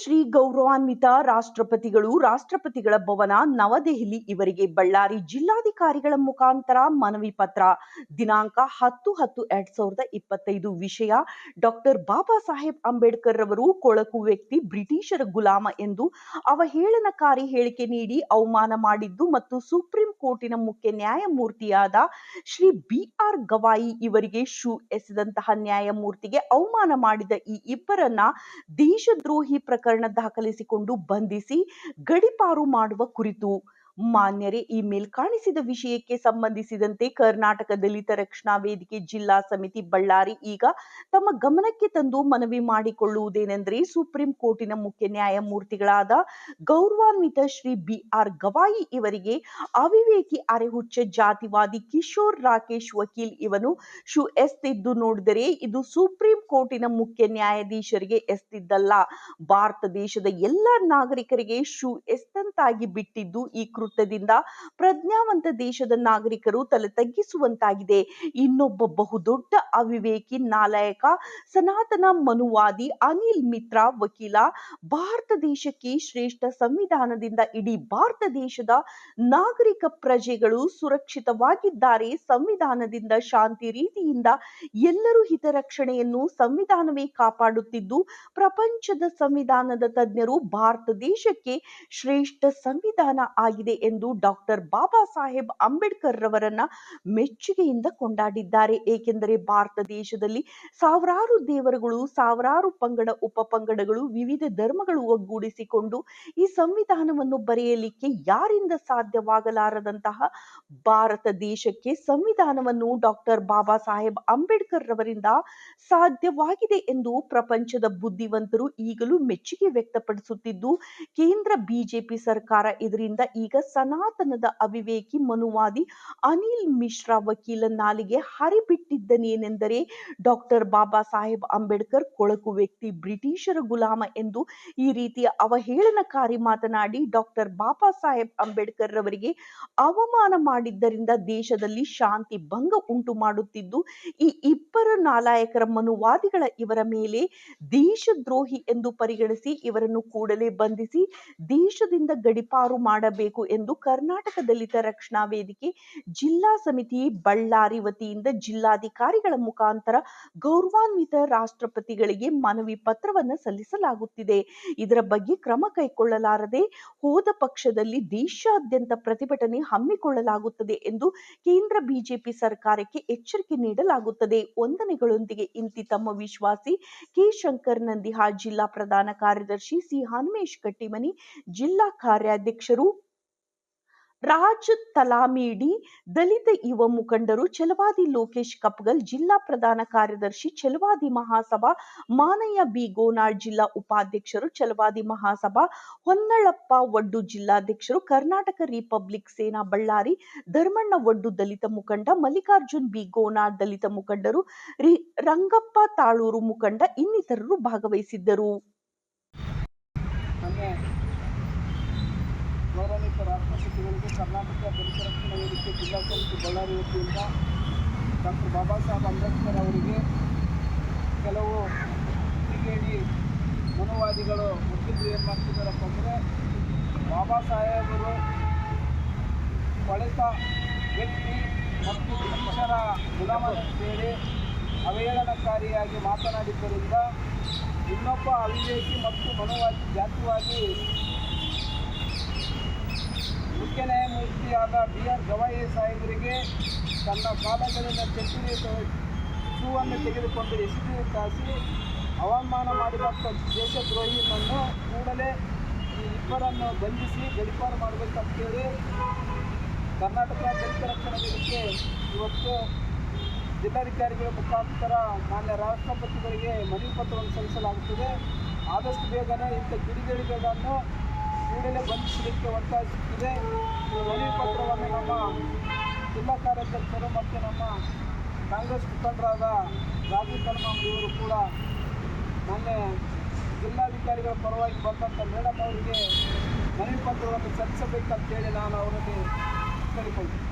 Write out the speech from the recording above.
ಶ್ರೀ ಗೌರವಾನ್ವಿತ ರಾಷ್ಟ್ರಪತಿಗಳು, ರಾಷ್ಟ್ರಪತಿಗಳ ಭವನ, ನವದೆಹಲಿ ಇವರಿಗೆ ಬಳ್ಳಾರಿ ಜಿಲ್ಲಾಧಿಕಾರಿಗಳ ಮುಖಾಂತರ ಮನವಿ ಪತ್ರ. ದಿನಾಂಕ ಹತ್ತು ಹತ್ತು ಎರಡ್ ಸಾವಿರದ ಇಪ್ಪತ್ತೈದು ವಿಷಯ. ಡಾಕ್ಟರ್ ಬಾಬಾ ಸಾಹೇಬ್ ಅಂಬೇಡ್ಕರ್ ರವರು ಕೊಳಕು ವ್ಯಕ್ತಿ, ಬ್ರಿಟಿಷರ ಗುಲಾಮ ಎಂದು ಅವಹೇಳನಕಾರಿ ಹೇಳಿಕೆ ನೀಡಿ ಅವಮಾನ ಮಾಡಿದ್ದು ಮತ್ತು ಸುಪ್ರೀಂ ಕೋರ್ಟಿನ ಮುಖ್ಯ ನ್ಯಾಯಮೂರ್ತಿಯಾದ ಶ್ರೀ ಬಿ ಆರ್ ಗವಾಯಿ ಇವರಿಗೆ ಶೂ ಎಸೆದಂತಹ ನ್ಯಾಯಮೂರ್ತಿಗೆ ಅವಮಾನ ಮಾಡಿದ ಈ ಇಬ್ಬರನ್ನ ದೇಶದ್ರೋಹಿ ಪ್ರಕರಣ ದಾಖಲಿಸಿಕೊಂಡು ಬಂಧಿಸಿ ಗಡೀಪಾರು ಮಾಡುವ ಕುರಿತು ಮಾನ್ಯರೇ, ಈ ಮೇಲ್ಕಾಣಿಸಿದ ವಿಷಯಕ್ಕೆ ಸಂಬಂಧಿಸಿದಂತೆ ಕರ್ನಾಟಕ ದಲಿತ ರಕ್ಷಣಾ ವೇದಿಕೆ ಜಿಲ್ಲಾ ಸಮಿತಿ ಬಳ್ಳಾರಿ ಈಗ ತಮ್ಮ ಗಮನಕ್ಕೆ ತಂದು ಮನವಿ ಮಾಡಿಕೊಳ್ಳುವುದೇನೆಂದರೆ ಸುಪ್ರೀಂ ಕೋರ್ಟಿನ ಮುಖ್ಯ ನ್ಯಾಯಮೂರ್ತಿಗಳಾದ ಗೌರವಾನ್ವಿತ ಶ್ರೀ ಬಿ ಆರ್ ಗವಾಯಿ ಇವರಿಗೆ ಅವಿವೇಕಿ ಅರೆಹುಚ್ಚ ಜಾತಿವಾದಿ ಕಿಶೋರ್ ರಾಕೇಶ್ ವಕೀಲ್ ಇವನು ಶು ಎಸ್ತಿದ್ದು ನೋಡಿದರೆ ಇದು ಸುಪ್ರೀಂ ಕೋರ್ಟಿನ ಮುಖ್ಯ ನ್ಯಾಯಾಧೀಶರಿಗೆ ಎಸ್ತಿದ್ದಲ್ಲ. ಭಾರತ ದೇಶದ ಎಲ್ಲ ನಾಗರಿಕರಿಗೆ ಶು ಎಸ್ತಂತಾಗಿ ಬಿಟ್ಟಿದ್ದು ಈ ಕೃತ್ಯದಿಂದ ಪ್ರಜ್ಞಾವಂತ ದೇಶದ ನಾಗರಿಕರು ತಲೆ ತಗ್ಗಿಸುವಂತಾಗಿದೆ. ಇನ್ನೊಬ್ಬ ಬಹುದೊಡ್ಡ ಅವಿವೇಕಿ ನಾಲಾಯಕ, ಸನಾತನ ಮನುವಾದಿ ಅನಿಲ್ ಮಿತ್ರಾ ವಕೀಲ, ಭಾರತ ದೇಶಕ್ಕೆ ಶ್ರೇಷ್ಠ ಸಂವಿಧಾನದಿಂದ ಇಡೀ ಭಾರತ ದೇಶದ ನಾಗರಿಕ ಪ್ರಜೆಗಳು ಸುರಕ್ಷಿತವಾಗಿದ್ದಾರೆ. ಸಂವಿಧಾನದಿಂದ ಶಾಂತಿ ರೀತಿಯಿಂದ ಎಲ್ಲರೂ ಹಿತರಕ್ಷಣೆಯನ್ನು ಸಂವಿಧಾನವೇ ಕಾಪಾಡುತ್ತಿದ್ದು, ಪ್ರಪಂಚದ ಸಂವಿಧಾನದ ತಜ್ಞರು ಭಾರತ ದೇಶಕ್ಕೆ ಶ್ರೇಷ್ಠ ಸಂವಿಧಾನ ಆಗಿದೆ. ಎಂದು ಡಾಕ್ಟರ್ ಬಾಬಾ ಸಾಹೇಬ್ ಅಂಬೇಡ್ಕರ್ ರವರನ್ನ ಮೆಚ್ಚುಗೆಯಿಂದ ಕೊಂಡಾಡಿದ್ದಾರೆ. ಏಕೆಂದರೆ ಭಾರತ ದೇಶದಲ್ಲಿ ಸಾವಿರಾರು ದೇವರುಗಳು, ಸಾವಿರಾರು ಪಂಗಡ ಉಪಪಂಗಡಗಳು ವಿವಿಧ ಧರ್ಮಗಳು ಒಗ್ಗೂಡಿಸಿಕೊಂಡು ಈ ಸಂವಿಧಾನವನ್ನು ಬರೆಯಲಿಕ್ಕೆ ಯಾರಿಂದ ಸಾಧ್ಯವಾಗಲಾರದಂತಹ ಭಾರತ ದೇಶಕ್ಕೆ ಸಂವಿಧಾನವನ್ನು ಡಾಕ್ಟರ್ ಬಾಬಾ ಸಾಹೇಬ್ ಅಂಬೇಡ್ಕರ್ ರವರಿಂದ ಸಾಧ್ಯವಾಗಿದೆ ಎಂದು ಪ್ರಪಂಚದ ಬುದ್ಧಿವಂತರು ಈಗಲೂ ಮೆಚ್ಚುಗೆ ವ್ಯಕ್ತಪಡಿಸುತ್ತಿದ್ದು, ಕೇಂದ್ರ ಬಿಜೆಪಿ ಸರ್ಕಾರ ಇದರಿಂದ ಈಗ ಸನಾತನದ ಅವಿವೇಕಿ ಮನುವಾದಿ ಅನಿಲ್ ಮಿಶ್ರಾ ವಕೀಲ ನಾಲಿಗೆ ಹರಿಬಿಟ್ಟಿದ್ದನೇನೆಂದರೆ ಡಾಕ್ಟರ್ ಬಾಬಾ ಸಾಹೇಬ್ ಅಂಬೇಡ್ಕರ್ ಕೊಳಕು ವ್ಯಕ್ತಿ, ಬ್ರಿಟಿಷರ ಗುಲಾಮ ಎಂದು ಈ ರೀತಿಯ ಅವಹೇಳನಕಾರಿ ಮಾತನಾಡಿ ಡಾಕ್ಟರ್ ಬಾಬಾ ಸಾಹೇಬ್ ಅಂಬೇಡ್ಕರ್ ರವರಿಗೆ ಅವಮಾನ ಮಾಡಿದ್ದರಿಂದ ದೇಶದಲ್ಲಿ ಶಾಂತಿ ಭಂಗ ಉಂಟು ಮಾಡುತ್ತಿದ್ದು, ಈ ಇಬ್ಬರು ನಾಲಾಯಕರ ಮನುವಾದಿಗಳ ಇವರ ಮೇಲೆ ದೇಶದ್ರೋಹಿ ಎಂದು ಪರಿಗಣಿಸಿ ಇವರನ್ನು ಕೂಡಲೇ ಬಂಧಿಸಿ ದೇಶದಿಂದ ಗಡಿಪಾರು ಮಾಡಬೇಕು ಎಂದು ಕರ್ನಾಟಕ ದಲಿತ ರಕ್ಷಣಾ ವೇದಿಕೆ ಜಿಲ್ಲಾ ಸಮಿತಿ ಬಳ್ಳಾರಿ ವತಿಯಿಂದ ಜಿಲ್ಲಾಧಿಕಾರಿಗಳ ಮುಖಾಂತರ ಗೌರವಾನ್ವಿತ ರಾಷ್ಟ್ರಪತಿಗಳಿಗೆ ಮನವಿ ಪತ್ರವನ್ನು ಸಲ್ಲಿಸಲಾಗುತ್ತಿದೆ. ಇದರ ಬಗ್ಗೆ ಕ್ರಮ ಕೈಗೊಳ್ಳಲಾರದೆ ಹೋದ ಪಕ್ಷದಲ್ಲಿ ದೇಶಾದ್ಯಂತ ಪ್ರತಿಭಟನೆ ಹಮ್ಮಿಕೊಳ್ಳಲಾಗುತ್ತದೆ ಎಂದು ಕೇಂದ್ರ ಬಿಜೆಪಿ ಸರ್ಕಾರಕ್ಕೆ ಎಚ್ಚರಿಕೆ ನೀಡಲಾಗುತ್ತದೆ. ವಂದನೆಗಳೊಂದಿಗೆ ಇಂತಿ ತಮ್ಮ ವಿಶ್ವಾಸಿ ಕೆ ಶಂಕರ್ ನಂದಿಹಾ ಜಿಲ್ಲಾ ಪ್ರಧಾನ ಕಾರ್ಯದರ್ಶಿ ಸಿ ಹನುಮೇಶ್ ಕಟ್ಟಿಮನಿ ಜಿಲ್ಲಾ ಕಾರ್ಯಾಧ್ಯಕ್ಷರು ರಾಜ್ ತಲಾಮೇಡಿ, ದಲಿತ ಯುವ ಮುಖಂಡರು, ಛಲವಾದಿ ಲೋಕೇಶ್ ಕಪ್ಗಲ್, ಜಿಲ್ಲಾ ಪ್ರಧಾನ ಕಾರ್ಯದರ್ಶಿ, ಛಲವಾದಿ ಮಹಾಸಭಾ, ಮಾನಯ್ಯ ಬಿ. ಗೋನಾಳ್ ಜಿಲ್ಲಾ ಉಪಾಧ್ಯಕ್ಷರು, ಛಲವಾದಿ ಮಹಾಸಭಾ, ಹೊನ್ನಳಪ್ಪ ಒಡ್ಡು ಜಿಲ್ಲಾಧ್ಯಕ್ಷರು, ಕರ್ನಾಟಕ ರಿಪಬ್ಲಿಕ್ ಸೇನಾ ಬಳ್ಳಾರಿ, ಧರ್ಮಣ್ಣ ಒಡ್ಡು ದಲಿತ ಮುಖಂಡ, ಮಲ್ಲಿಕಾರ್ಜುನ್ ಬಿ. ಗೋನಾಳ್ ದಲಿತ ಮುಖಂಡರು ರಂಗಪ್ಪ ತಾಳೂರು ಮುಖಂಡ ಇನ್ನಿತರರು ಭಾಗವಹಿಸಿದ್ದರು. ಗೌರವಾನ್ವಿತ ರಾಷ್ಟ್ರಪತಿಗಳಿಗೆ ಕರ್ನಾಟಕ ದಲಿತ ರಕ್ಷಣಾ ವೇದಿಕೆ ಜಿಲ್ಲಾ ಸಮಿತಿ ಬಳ್ಳಾರಿ ವತಿಯಿಂದ ಡಾಕ್ಟರ್ ಬಾಬಾ ಸಾಹೇಬ್ ಅಂಬೇಡ್ಕರ್ ಅವರಿಗೆ ಕೆಲವು ಟಿಕೆಡಿ ಮನುವಾದಿಗಳು ವಕೀಲರು ಏನು ಮಾಡ್ತಿದ್ದಾರಪ್ಪ ಅಂದರೆ ಬಾಬಾ ಸಾಹೇಬರು ಕೊಳೆತ ವ್ಯಕ್ತಿ ಮತ್ತು ಬ್ರಿಟಿಷರ ಸೇರಿ ಅವಹೇಳನಕಾರಿಯಾಗಿ ಮಾತನಾಡಿದ್ದರಿಂದ ಇನ್ನೊಬ್ಬ ಅವಿವೇಕಿ ಮತ್ತು ಮನುವಾದಿ ಜಾತಿವಾದಿ ಮುಖ್ಯ ನ್ಯಾಯಮೂರ್ತಿಯಾದ ಬಿ ಆರ್ ಗವಾಯಿ ಸಾಹೇಬರಿಗೆ ತನ್ನ ಕಾಲಗಳಿಂದ ಚೆಟ್ಟಿನ ಶೂವನ್ನು ತೆಗೆದುಕೊಂಡು ಎಸೆದು ಕಾಸಿ ಅವಮಾನ ಮಾಡಿದ ದೇಶದ್ರೋಹಿಯನ್ನು ಕೂಡಲೇ ಈ ಇಬ್ಬರನ್ನು ಬಂಧಿಸಿ ಗಡಿಪಾರು ಮಾಡಬೇಕಂತೇಳಿ ಕರ್ನಾಟಕ ದಲಿತ ರಕ್ಷಣಾ ವೇದಿಕೆ ಇವತ್ತು ಜಿಲ್ಲಾಧಿಕಾರಿಗಳ ಮುಖಾಂತರ ಮಾನ್ಯ ರಾಷ್ಟ್ರಪತಿಗಳಿಗೆ ಮನವಿ ಪತ್ರವನ್ನು ಸಲ್ಲಿಸಲಾಗುತ್ತದೆ. ಆದಷ್ಟು ಬೇಗನೆ ಇಂಥ ಕಿಡಿಗೇಡಿಗಳನ್ನು ಕೂಡಲೇ ಬಂಧಿಸಲಿಕ್ಕೆ ಒತ್ತಾಯಿಸುತ್ತಿದೆ ಈ ಮನವಿ ಪತ್ರವನ್ನು ನಮ್ಮ ಜಿಲ್ಲಾ ಕಾರ್ಯಾಧ್ಯಕ್ಷರು ಮತ್ತು ನಮ್ಮ ಕಾಂಗ್ರೆಸ್ ಮುಖಂಡರಾದ ರಾಜೀವ್ ಕರ್ಮಾಮ್ ಇವರು ಕೂಡ ಮೊನ್ನೆ ಜಿಲ್ಲಾಧಿಕಾರಿಗಳ ಪರವಾಗಿ ಬಂದಂಥ ಮೇಡಮ್ ಅವರಿಗೆ ಮನವಿ ಪತ್ರವನ್ನು ಸಲ್ಲಿಸಬೇಕಂತೇಳಿ ನಾನು ಅವರಲ್ಲಿ ಕೇಳಿಕೊಳ್ತೀನಿ